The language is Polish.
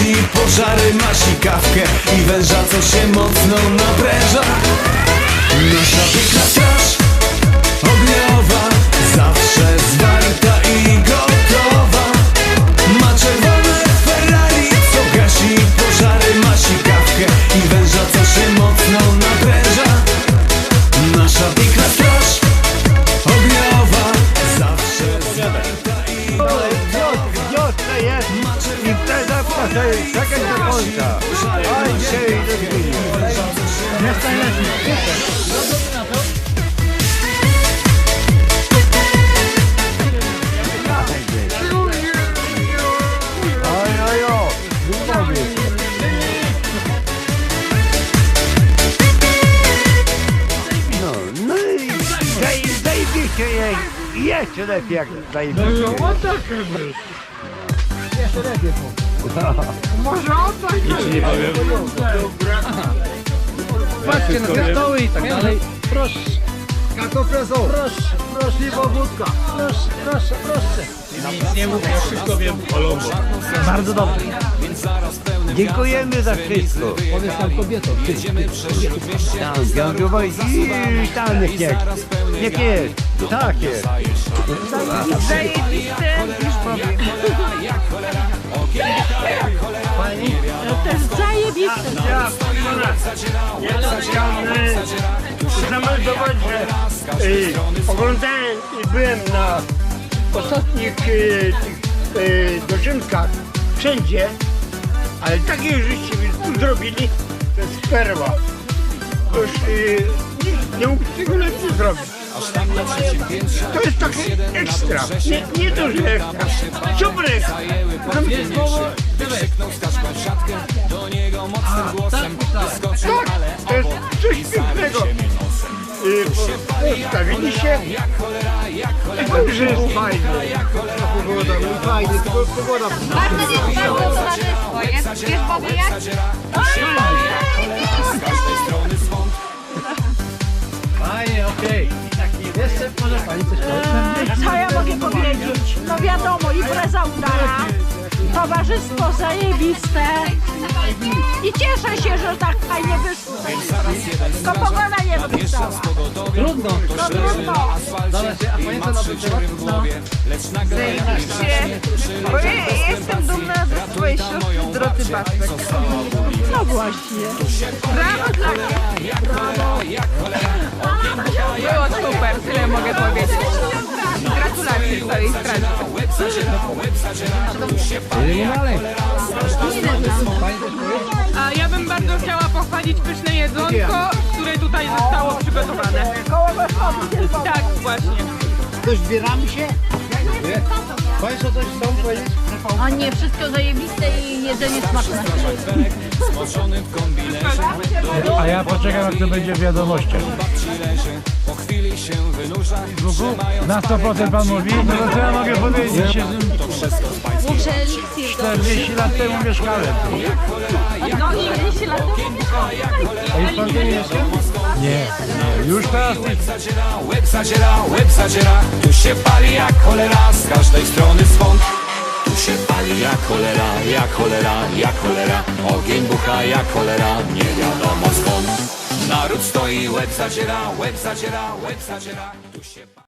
gasi pożary Ma sikawkę i węża, co się mocno napręża. Nasza piękna straż ogniowa Zawsze zwarta i gotowa czekaj do końca. Oj, się idę zmienić. Oj, oj, oj, wymowie. No, no i zaj- zajebiście jest. Jeszcze lepiej jak zajebiście. No tak jest. Może o tak Nic Patrzcie na te stoły i tak dalej. Proszę, Kako preso. proszę, proszę, Pobudka. proszę, proszę, proszę. Nic nie mówię, wszystko wiem o Lombo. Bardzo dobrze. Dziękujemy za wszystko. Powiedz tam kobietom, ty, ty, Tam, Gęgowo i tam niech nie. Niech jest. Tak jest. Zajebiste, już powiem. To jest zajebiste. Ja chciałem zameldować, że y, oglądałem i byłem na ostatnich y, tych y, dożynkach wszędzie, ale takie żeście mi tu zrobili, to jest perła. To już y, nikt nie mógł tego lepiej zrobić. To jest takie ekstra. Nie, nie to, że ekstra. Super ekstra. Słowo, Tak, to jest coś pięknego. Y, po- Postawili się. I dobrze jest fajnie. Pogoda, no fajnie, tylko pogoda. Bardzo dziękuję za towarzystwo. Jest, wiesz Bobby jak? Fajnie, okej. Jeszcze może pani coś powiedzieć? Co ja mogę powiedzieć? No wiadomo, impreza udana, towarzystwo zajebiste i cieszę się, że tak fajnie wyszło. Tylko pogoda nie wypisała. Trudno. No trudno. Zależy, a pamięta na ten temat? No. Zajebiście. Bo ja jestem dumna ze swojej siostry Drodzy Bartek. No właśnie. Brawo dla mnie. Było super, tyle mogę powiedzieć. Gratulacje całej straży. Jedziemy dalej. A ja bym bardzo chciała pochwalić pyszne jedzonko, które tutaj zostało przygotowane. Tak, właśnie. To zbieramy się? Państwo coś chcą powiedzieć? O nie, wszystko zajebiste i jedzenie smaczne. A ja poczekam jak to będzie w wiadomościach. Gugu? Na 100% pan mówi? No to co ja mogę powiedzieć? Ja Muszę eliksir 40 lat temu mieszkałem tu. No i 40 lat temu A już pan tu mieszka? Nie. Już teraz Łeb zadziera, łeb zadziera, łeb zadziera Tu się pali jak cholera z każdej strony swąd Tu się pali jak cholera, jak cholera, jak cholera Ogień bucha jak cholera, nie wiadomo skąd Naród stoi, łeb zadziera, łeb zadziera, łeb zadziera Tu się